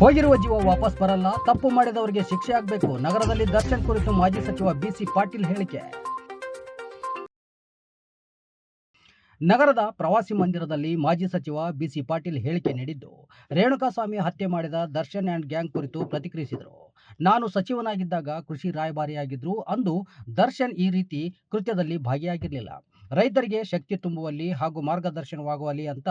ಹೋಗಿರುವ ಜೀವ ವಾಪಸ್ ಬರಲ್ಲ, ತಪ್ಪು ಮಾಡಿದವರಿಗೆ ಶಿಕ್ಷೆ ಆಗಬೇಕು. ನಗರದಲ್ಲಿ ದರ್ಶನ್ ಕುರಿತು ಮಾಜಿ ಸಚಿವ ಬಿಸಿ ಪಾಟೀಲ್ ಹೇಳಿಕೆ. ನಗರದ ಪ್ರವಾಸಿ ಮಂದಿರದಲ್ಲಿ ಮಾಜಿ ಸಚಿವ ಬಿಸಿ ಪಾಟೀಲ್ ಹೇಳಿಕೆ ನೀಡಿದ್ದು, ರೇಣುಕಾಸ್ವಾಮಿ ಹತ್ಯೆ ಮಾಡಿದ ದರ್ಶನ್ ಆ್ಯಂಡ್ ಗ್ಯಾಂಗ್ ಕುರಿತು ಪ್ರತಿಕ್ರಿಯಿಸಿದರು. ನಾನು ಸಚಿವನಾಗಿದ್ದಾಗ ಕೃಷಿ ರಾಯಭಾರಿಯಾಗಿದ್ದರು ಅಂದು ದರ್ಶನ್ ಈ ರೀತಿ ಕೃತ್ಯದಲ್ಲಿ ಭಾಗಿಯಾಗಿರಲಿಲ್ಲ. ರೈತರಿಗೆ ಶಕ್ತಿ ತುಂಬುವಲ್ಲಿ ಹಾಗೂ ಮಾರ್ಗದರ್ಶನವಾಗುವಲ್ಲಿ ಅಂತ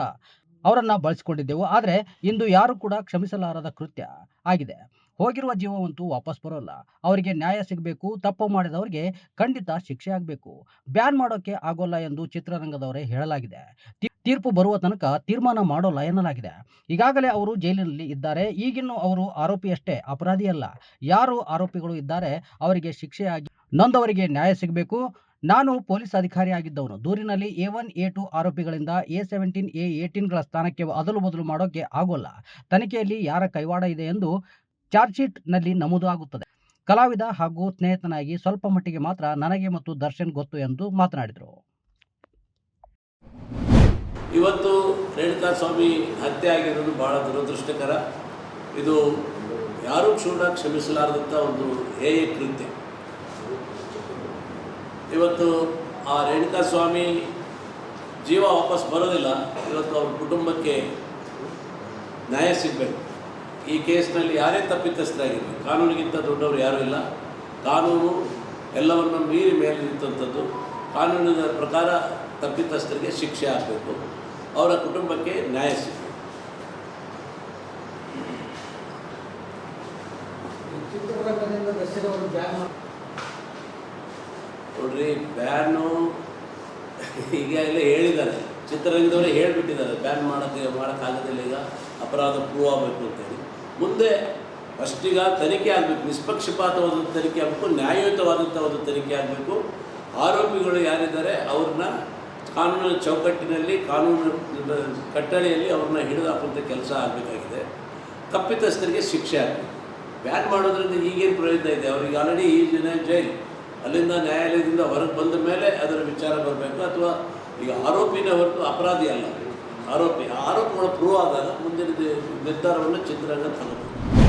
ಅವರನ್ನ ಬಳಸಿಕೊಂಡಿದ್ದೆವು. ಆದರೆ ಇಂದು ಯಾರು ಕೂಡ ಕ್ಷಮಿಸಲಾರದ ಕೃತ್ಯ ಆಗಿದೆ. ಹೋಗಿರುವ ಜೀವವಂತೂ ವಾಪಸ್ ಬರೋಲ್ಲ. ಅವರಿಗೆ ನ್ಯಾಯ ಸಿಗಬೇಕು, ತಪ್ಪು ಮಾಡಿದವರಿಗೆ ಖಂಡಿತ ಶಿಕ್ಷೆ ಆಗಬೇಕು. ಬ್ಯಾನ್ ಮಾಡೋಕೆ ಆಗೋಲ್ಲ ಎಂದು ಚಿತ್ರರಂಗದವರೇ ಹೇಳಲಾಗಿದೆ. ತೀರ್ಪು ಬರುವ ತನಕ ತೀರ್ಮಾನ ಮಾಡೋಲ್ಲ ಎನ್ನಲಾಗಿದೆ. ಈಗಾಗಲೇ ಅವರು ಜೈಲಿನಲ್ಲಿ ಇದ್ದಾರೆ. ಈಗಿನ್ನೂ ಅವರು ಆರೋಪಿಯಷ್ಟೇ, ಅಪರಾಧಿಯಲ್ಲ. ಯಾರು ಆರೋಪಿಗಳು ಇದ್ದಾರೆ, ಅವರಿಗೆ ಶಿಕ್ಷೆಯಾಗಿ, ನೊಂದವರಿಗೆ ನ್ಯಾಯ ಸಿಗಬೇಕು. ನಾನು ಪೊಲೀಸ್ ಅಧಿಕಾರಿ ಆಗಿದ್ದವನು ದೂರಿನಲ್ಲಿ ಎ ಒನ್, ಎ ಟು ಆರೋಪಿಗಳಿಂದ ಎ ಸೆವೆಂಟೀನ್, ಎ ಏಟೀನ್ಗಳ ಸ್ಥಾನಕ್ಕೆ ಅದಲು ಬದಲು ಮಾಡೋಕೆ ಆಗೋಲ್ಲ. ತನಿಖೆಯಲ್ಲಿ ಯಾರ ಕೈವಾಡ ಇದೆ ಎಂದು ಚಾರ್ಜ್ ಶೀಟ್ನಲ್ಲಿ ನಮೂದು ಆಗುತ್ತದೆ ಕಲಾವಿದ ಹಾಗೂ ಸ್ನೇಹಿತನಾಗಿ ಸ್ವಲ್ಪ ಮಟ್ಟಿಗೆ ಮಾತ್ರ ನನಗೆ ಮತ್ತು ದರ್ಶನ್ ಗೊತ್ತು ಎಂದು ಮಾತನಾಡಿದರು. ಇವತ್ತು ರೇಣುಕಾ ಸ್ವಾಮಿ ಹತ್ಯೆ ಆಗಿರೋದು ಬಹಳ ದುರದೃಷ್ಟಕರ. ಇದು ಯಾರೂ ಕೂಡ ಕ್ಷಮಿಸಲಾರದಂಥ ಒಂದು ಹೇಯ ಕೃತ್ಯ. ಇವತ್ತು ಆ ರೇಣುಕಾ ಸ್ವಾಮಿ ಜೀವ ವಾಪಸ್ ಬರೋದಿಲ್ಲ. ಇವತ್ತು ಅವ್ರ ಕುಟುಂಬಕ್ಕೆ ನ್ಯಾಯ ಸಿಗಬೇಕು. ಈ ಕೇಸ್ನಲ್ಲಿ ಯಾರೇ ತಪ್ಪಿತಸ್ಥರಾಗಿರಲಿ, ಕಾನೂನಿಗಿಂತ ದೊಡ್ಡವರು ಯಾರೂ ಇಲ್ಲ. ಕಾನೂನು ಎಲ್ಲವನ್ನು ಮೀರಿ ಮೇಲೆ ನಿಂತಂಥದ್ದು. ಕಾನೂನಿನ ಪ್ರಕಾರ ತಪ್ಪಿತಸ್ಥರಿಗೆ ಶಿಕ್ಷೆ ಆಗಬೇಕು. ಅವರ ಕುಟುಂಬಕ್ಕೆ ನ್ಯಾಯ ಸಿಗಬೇಕು. ಚಿತ್ರರಂಗದಿಂದ ದರ್ಶನ ಅವರು ಬ್ಯಾನ್ ಮಾಡಿ ನೋಡ್ರಿ ಬ್ಯಾನು ಈಗಾಗಲೇ ಹೇಳಿದ್ದಾರೆ. ಚಿತ್ರರಂಗದವರೇ ಹೇಳಿಬಿಟ್ಟಿದ್ದಾರೆ ಬ್ಯಾನ್ ಮಾಡೋಕ್ಕೆ, ಮಾಡೋಕ್ಕಾಗೋದಿಲ್ಲ ಈಗ, ಅಪರಾಧ ಪ್ರೂವ್ ಆಗಬೇಕು ಅಂತೇಳಿ. ಮುಂದೆ ಫಸ್ಟಿಗೆ ತನಿಖೆ ಆಗಬೇಕು, ನಿಷ್ಪಕ್ಷಪಾತವಾದ ತನಿಖೆ ಆಗಬೇಕು ನ್ಯಾಯಯುತವಾದಂಥ ಒಂದು ತನಿಖೆ ಆಗಬೇಕು. ಆರೋಪಿಗಳು ಯಾರಿದ್ದಾರೆ, ಅವ್ರನ್ನ ಕಾನೂನಿನ ಚೌಕಟ್ಟಿನಲ್ಲಿ, ಕಾನೂನು ಕಟ್ಟಳೆಯಲ್ಲಿ ಅವ್ರನ್ನ ಹಿಡಿದು ಹಾಕುವಂಥ ಕೆಲಸ ಆಗಬೇಕಾಗಿದೆ. ತಪ್ಪಿತಸ್ಥರಿಗೆ ಶಿಕ್ಷೆ ಆಗಬೇಕು. ಬ್ಯಾನ್ ಮಾಡೋದ್ರಿಂದ ಈಗೇನು ಪ್ರಯೋಜನ ಇದೆ? ಅವ್ರಿಗೆ ಆಲ್ರೆಡಿ ಈ ಜನ ಜೈಲು ಅಲ್ಲಿಂದ ನ್ಯಾಯಾಲಯದಿಂದ ಹೊರಗೆ ಬಂದ ಮೇಲೆ ಅದರ ವಿಚಾರ ಬರಬೇಕು ಅಥವಾ ಈಗ ಆರೋಪಿನ ಹೊರತು ಅಪರಾಧಿ ಅಲ್ಲ. ಆರೋಪಿ ಆರೋಪಗಳು ಪ್ರೂವ್ ಆದಾಗ ಮುಂದಿನ ನಿರ್ಧಾರವನ್ನು ಚಿತ್ರರಂಗ ತಗೋಬೇಕು.